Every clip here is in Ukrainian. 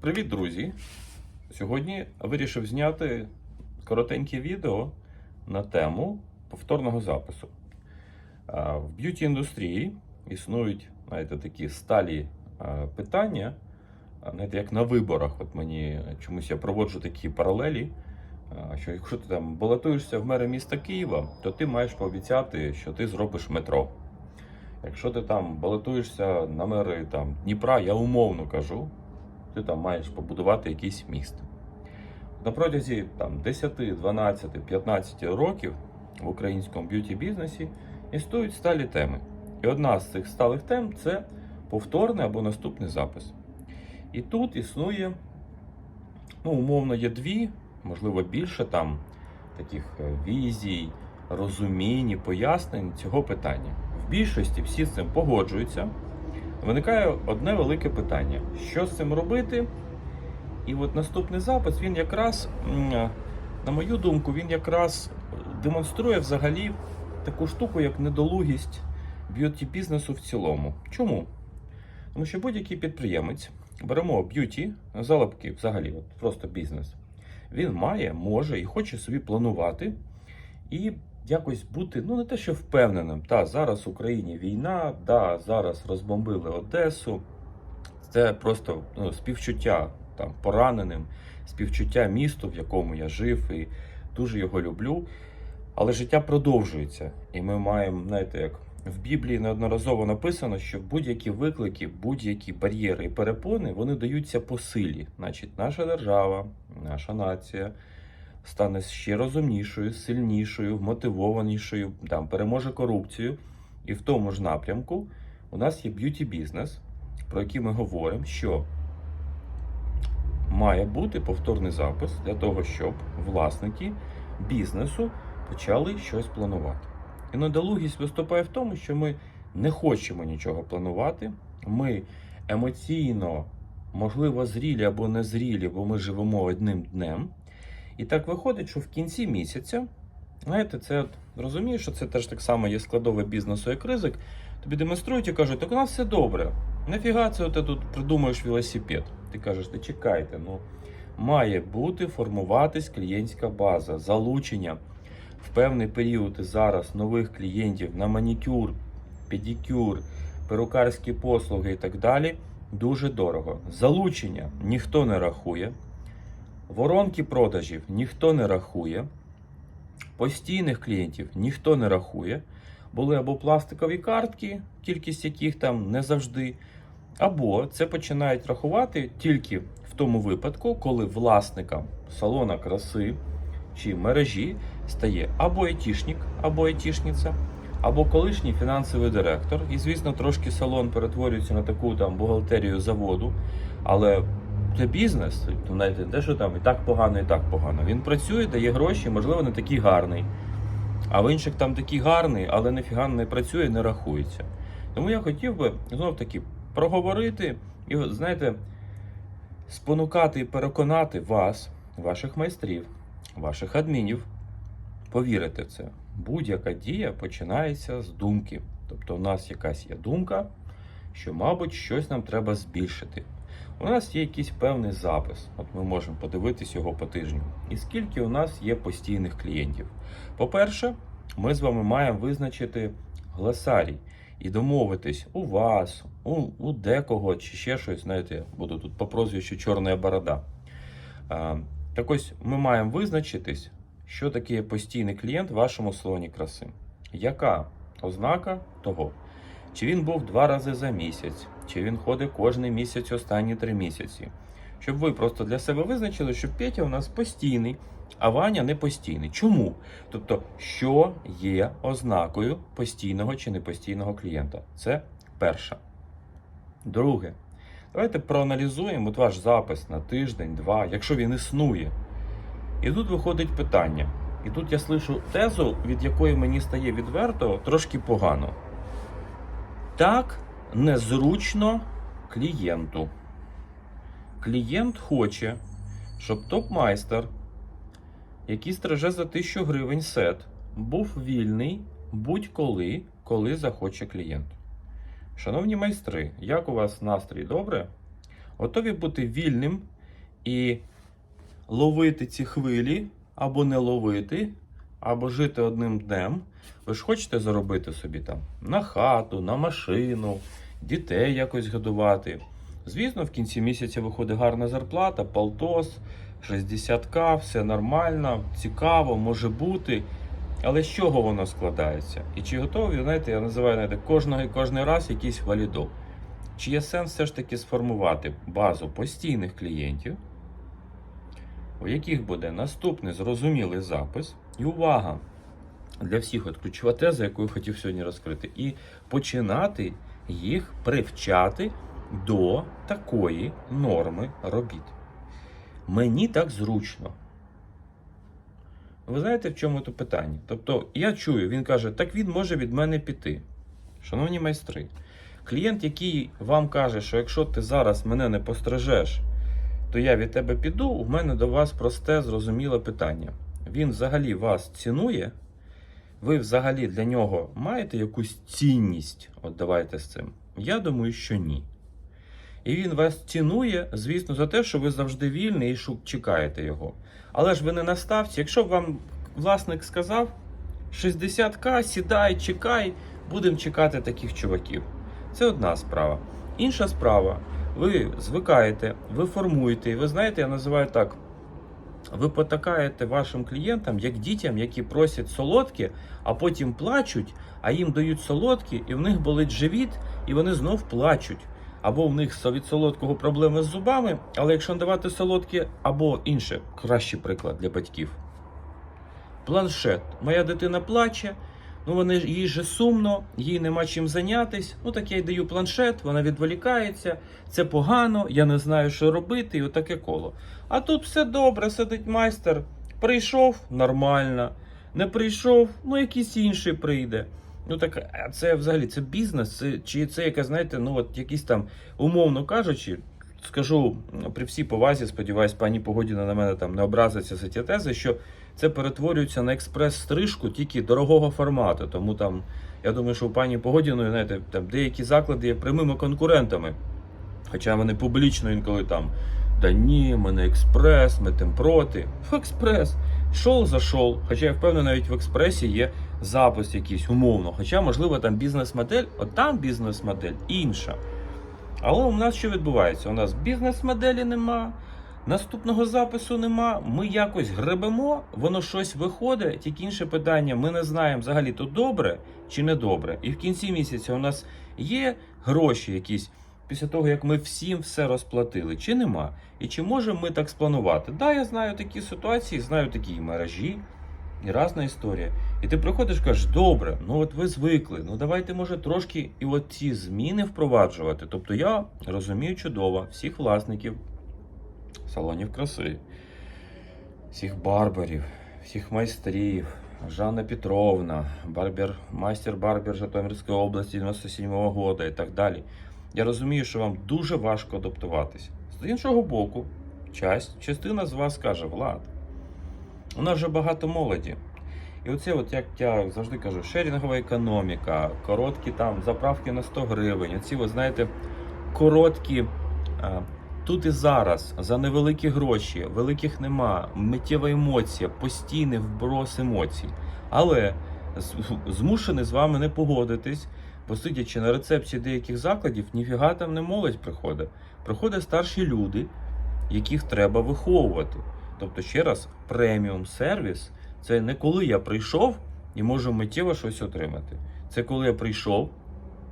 Привіт, друзі! Сьогодні вирішив зняти коротеньке відео на тему повторного запису. В б'юті індустрії існують знаєте, такі сталі питання, знаєте, як на виборах. От мені чомусь я проводжу такі паралелі. Що якщо ти там балотуєшся в мери міста Києва, то ти маєш пообіцяти, що ти зробиш метро. Якщо ти там балотуєшся на мери там, Дніпра, я умовно кажу, ти там маєш побудувати якийсь міст. На протязі там, 10, 12, 15 років в українському б'юті-бізнесі існують сталі теми. І одна з цих сталих тем це повторний або наступний запис. І тут існує, ну, умовно, є дві, можливо, більше там таких е, візій, розумінь і пояснень цього питання. В більшості всі з цим погоджуються. Виникає одне велике питання: що з цим робити? І от наступний запис він якраз, на мою думку, він якраз демонструє взагалі таку штуку, як недолугість б'юті бізнесу в цілому. Чому? Тому що будь-який підприємець беремо б'юті, залапки, взагалі, от просто бізнес. Він має, може і хоче собі планувати і якось бути, ну не те, що впевненим. Та зараз в Україні війна, да, зараз розбомбили Одесу. Це просто ну, співчуття там пораненим, співчуття місту, в якому я жив, і дуже його люблю. Але життя продовжується, і ми маємо, знаєте, як в Біблії неодноразово написано, що будь-які виклики, будь-які бар'єри і перепони вони даються по силі. Значить, наша держава, наша нація стане ще розумнішою, сильнішою, мотивованішою, там, переможе корупцію. І в тому ж напрямку у нас є б'юті бізнес, про який ми говоримо, що має бути повторний запис для того, щоб власники бізнесу почали щось планувати. І недолугість виступає в тому, що ми не хочемо нічого планувати. Ми емоційно, можливо, зрілі або не зрілі, бо ми живемо одним днем. І так виходить, що в кінці місяця, знаєте, це розумієш, що це теж так само є складове бізнесу, як ризик. Тобі демонструють і кажуть, так у нас все добре. Нафіга це ти тут придумаєш велосипед? Ти кажеш, ти чекайте, ну має бути формуватись клієнтська база, залучення в певний період і зараз нових клієнтів на манікюр, педикюр, перукарські послуги і так далі. Дуже дорого. Залучення ніхто не рахує. Воронки продажів ніхто не рахує, постійних клієнтів ніхто не рахує. Були або пластикові картки, кількість яких там не завжди, або це починають рахувати тільки в тому випадку, коли власникам салона краси чи мережі стає або айтішник, або айтішниця, або колишній фінансовий директор. І, звісно, трошки салон перетворюється на таку там бухгалтерію заводу, але це бізнес, то знаєте, те, що там і так погано, і так погано. Він працює, дає гроші, можливо, не такий гарний. А в інших там такий гарний, але ніфіга не працює, не рахується. Тому я хотів би знов таки проговорити і, знаєте, спонукати і переконати вас, ваших майстрів, ваших адмінів, повірити в це. Будь-яка дія починається з думки. Тобто, у нас якась є думка, що, мабуть, щось нам треба збільшити. У нас є якийсь певний запис, от ми можемо подивитись його по тижню. І скільки у нас є постійних клієнтів. По-перше, ми з вами маємо визначити гласарій і домовитись у вас, у, у декого чи ще щось, знаєте, я буду тут по прозвищу Чорна борода. А, так ось ми маємо визначитись, що таке постійний клієнт в вашому салоні краси. Яка ознака того? Чи він був два рази за місяць, чи він ходить кожний місяць останні три місяці. Щоб ви просто для себе визначили, що Петя у нас постійний, а Ваня не постійний. Чому? Тобто, що є ознакою постійного чи непостійного клієнта? Це перше. Друге, давайте проаналізуємо от ваш запис на тиждень, два, якщо він існує. І тут виходить питання. І тут я слышу тезу, від якої мені стає відверто трошки погано. Так незручно клієнту. Клієнт хоче, щоб топ-майстер, який стриже за 1000 гривень сет, був вільний будь-коли, коли захоче клієнт. Шановні майстри, як у вас настрій добре? Готові бути вільним і ловити ці хвилі, або не ловити, або жити одним днем. Ви ж хочете заробити собі там на хату, на машину, дітей якось годувати. Звісно, в кінці місяця виходить гарна зарплата, полтос, 60к, все нормально, цікаво, може бути. Але з чого воно складається? І чи готові, знаєте, я називаю знаєте, кожного, кожний раз якийсь валідол. Чи є сенс все ж таки сформувати базу постійних клієнтів, у яких буде наступний зрозумілий запис, і увага для всіх от ключова теза, яку я хотів сьогодні розкрити, і починати їх привчати до такої норми робіт. Мені так зручно. Ви знаєте, в чому тут питання? Тобто, я чую, він каже, так він може від мене піти. Шановні майстри, клієнт, який вам каже, що якщо ти зараз мене не пострижеш, то я від тебе піду, у мене до вас просте, зрозуміле питання. Він взагалі вас цінує? Ви взагалі для нього маєте якусь цінність? От давайте з цим. Я думаю, що ні. І він вас цінує, звісно, за те, що ви завжди вільний і чекаєте його. Але ж ви не на ставці. Якщо б вам власник сказав 60к, сідай, чекай, будемо чекати таких чуваків. Це одна справа. Інша справа, ви звикаєте, ви формуєте, і ви знаєте, я називаю так. Ви потакаєте вашим клієнтам як дітям, які просять солодкі, а потім плачуть, а їм дають солодкі, і в них болить живіт, і вони знов плачуть. Або в них від солодкого проблеми з зубами, але якщо не давати солодкі, або інше, кращий приклад для батьків. Планшет. Моя дитина плаче, ну вони їй же сумно, їй нема чим зайнятись. Ну так я й даю планшет, вона відволікається, це погано, я не знаю, що робити, і отаке коло. А тут все добре, сидить майстер. Прийшов нормально, не прийшов, ну якийсь інший прийде. Ну так а це взагалі це бізнес, це, чи це яка, знаєте, ну от якісь там, умовно кажучи, скажу при всій повазі, сподіваюсь, пані Погодіна на мене там не образиться за ті тези, що це перетворюється на експрес-стрижку тільки дорогого формату. Тому там, я думаю, що у пані Погодіної, знаєте, там деякі заклади є прямими конкурентами. Хоча вони публічно інколи там. Да ні, ми не експрес, ми тим проти. В експрес. Шов зашов. Хоча я впевнений, навіть в експресі є запис якийсь умовно. Хоча, можливо, там бізнес-модель, от там бізнес-модель інша. Але у нас що відбувається? У нас бізнес-моделі нема, наступного запису нема. Ми якось гребемо, воно щось виходить. Тільки інше питання: ми не знаємо взагалі то добре чи не добре. І в кінці місяця у нас є гроші якісь після того, як ми всім все розплатили, чи нема? І чи можемо ми так спланувати? Да, я знаю такі ситуації, знаю такі мережі. І різна історія. І ти приходиш, кажеш, добре, ну от ви звикли, ну давайте, може, трошки і от ці зміни впроваджувати. Тобто я розумію чудово всіх власників салонів краси, всіх барберів, всіх майстрів, Жанна Петровна, барбер, майстер барбер Житомирської області 97-го года і так далі. Я розумію, що вам дуже важко адаптуватися. З іншого боку, часть, частина з вас каже, Влад, у нас вже багато молоді. І оце, от як я завжди кажу, шерінгова економіка, короткі там заправки на 100 гривень. Оці, ви знаєте, короткі а, тут і зараз за невеликі гроші, великих нема, миттєва емоція, постійний вброс емоцій. Але змушений з вами не погодитись, бо сидячи на рецепції деяких закладів, ніфіга там не молодь приходить. Приходять старші люди, яких треба виховувати. Тобто, ще раз, преміум сервіс це не коли я прийшов і можу миттєво щось отримати. Це коли я прийшов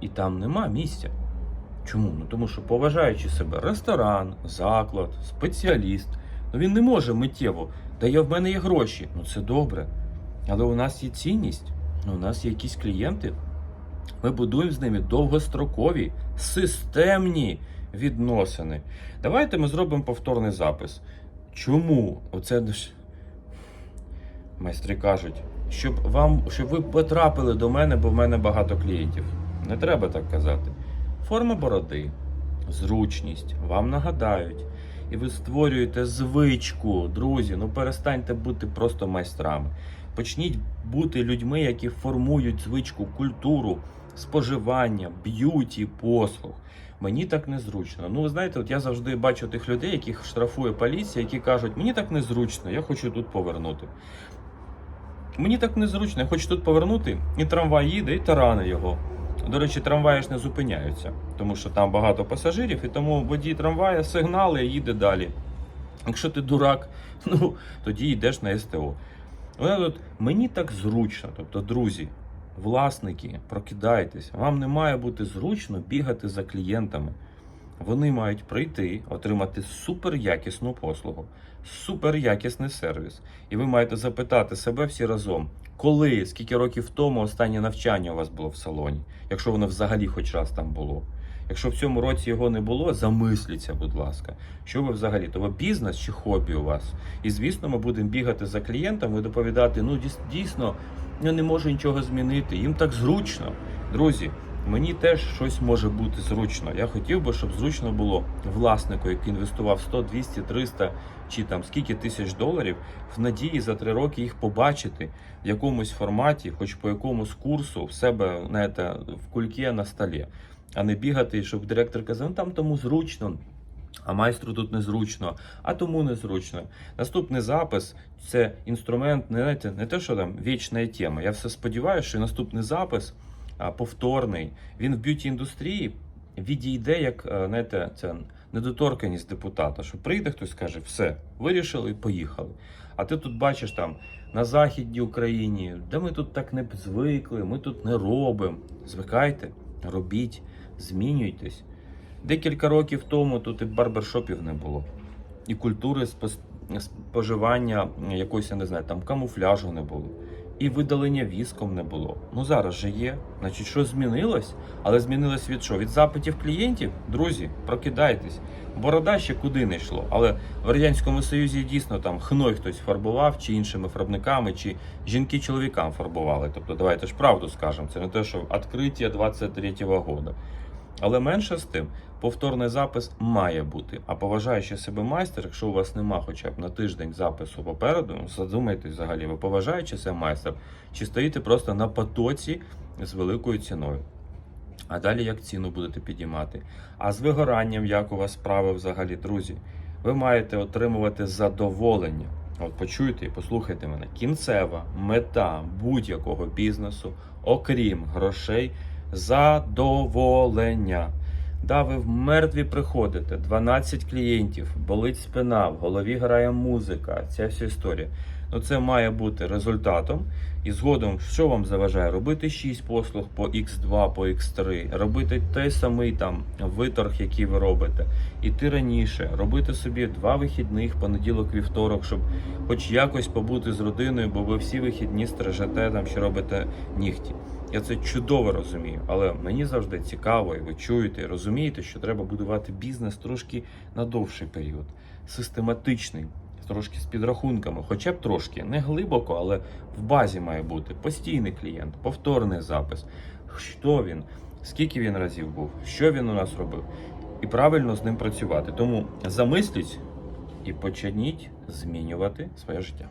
і там нема місця. Чому? Ну тому що, поважаючи себе, ресторан, заклад, спеціаліст, ну він не може миттєво. Да я в мене є гроші. Ну це добре. Але у нас є цінність, ну, у нас є якісь клієнти. Ми будуємо з ними довгострокові, системні відносини. Давайте ми зробимо повторний запис. Чому? Оце ж майстри кажуть, щоб вам, щоб ви потрапили до мене, бо в мене багато клієнтів. Не треба так казати. Форма бороди, зручність, вам нагадають. І ви створюєте звичку, друзі. Ну перестаньте бути просто майстрами. Почніть бути людьми, які формують звичку, культуру, споживання, б'юті, послуг. Мені так незручно. Ну, ви знаєте, от я завжди бачу тих людей, яких штрафує поліція, які кажуть, мені так незручно, я хочу тут повернути. Мені так незручно, я хочу тут повернути, і трамвай їде, і тарани його. До речі, трамваї ж не зупиняються, тому що там багато пасажирів, і тому водій трамвая сигнали і їде далі. Якщо ти дурак, ну тоді йдеш на СТО. Вона тут мені так зручно. Тобто, друзі, власники, прокидайтесь, вам не має бути зручно бігати за клієнтами. Вони мають прийти, отримати суперякісну послугу, суперякісний сервіс. І ви маєте запитати себе всі разом, коли, скільки років тому останнє навчання у вас було в салоні, якщо воно взагалі хоч раз там було. Якщо в цьому році його не було, замисліться, будь ласка, що ви взагалі? То ви бізнес чи хобі у вас? І звісно, ми будемо бігати за клієнтами і доповідати: ну дійс- дійсно, я не можу нічого змінити. Їм так зручно. Друзі, мені теж щось може бути зручно. Я хотів би, щоб зручно було власнику, який інвестував 100, 200, 300 чи там скільки тисяч доларів, в надії за три роки їх побачити в якомусь форматі, хоч по якомусь курсу в себе знаєте, в кульке на столі, а не бігати, щоб директор казав, ну там тому зручно. А майстру тут незручно, а тому незручно. Наступний запис це інструмент, не знаєте, не те, що там вічна тема. Я все сподіваюся, що наступний запис повторний. Він в б'юті індустрії відійде як знаєте, це недоторканість депутата. Що прийде хтось скаже, все, вирішили поїхали. А ти тут бачиш там на Західній Україні, де ми тут так не звикли, ми тут не робимо. Звикайте, робіть, змінюйтесь. Декілька років тому тут і барбершопів не було, і культури споживання якоїсь, я не знаю, там камуфляжу не було, і видалення віском не було. Ну зараз же є. Значить, що змінилось? Але змінилось від що? Від запитів клієнтів? Друзі, прокидайтесь. Борода ще куди не йшло. Але в Радянському Союзі дійсно там хной хтось фарбував, чи іншими фарбниками, чи жінки чоловікам фарбували. Тобто, давайте ж правду скажемо. Це не те, що відкриття 23-го года. Але менше з тим, повторний запис має бути. А поважаючи себе майстер, якщо у вас нема хоча б на тиждень запису попереду, задумайтесь взагалі, ви поважаючи себе майстер, чи стоїте просто на потоці з великою ціною. А далі як ціну будете підіймати? А з вигоранням, як у вас справи взагалі, друзі? Ви маєте отримувати задоволення. От почуйте і послухайте мене. Кінцева мета будь-якого бізнесу, окрім грошей, задоволення. Да, ви в мертві приходите, 12 клієнтів, болить спина, в голові грає музика, ця вся історія. Ну це має бути результатом. І згодом, що вам заважає? Робити 6 послуг по X2, по X3, робити той самий там виторг, який ви робите, іти раніше, робити собі два вихідних, понеділок, вівторок, щоб хоч якось побути з родиною, бо ви всі вихідні стрижете там, що робите нігті. Я це чудово розумію, але мені завжди цікаво, і ви чуєте, і розумієте, що треба будувати бізнес трошки на довший період, систематичний, трошки з підрахунками, хоча б трошки, не глибоко, але в базі має бути постійний клієнт, повторний запис. Хто він, скільки він разів був, що він у нас робив, і правильно з ним працювати. Тому замисліть і почніть змінювати своє життя.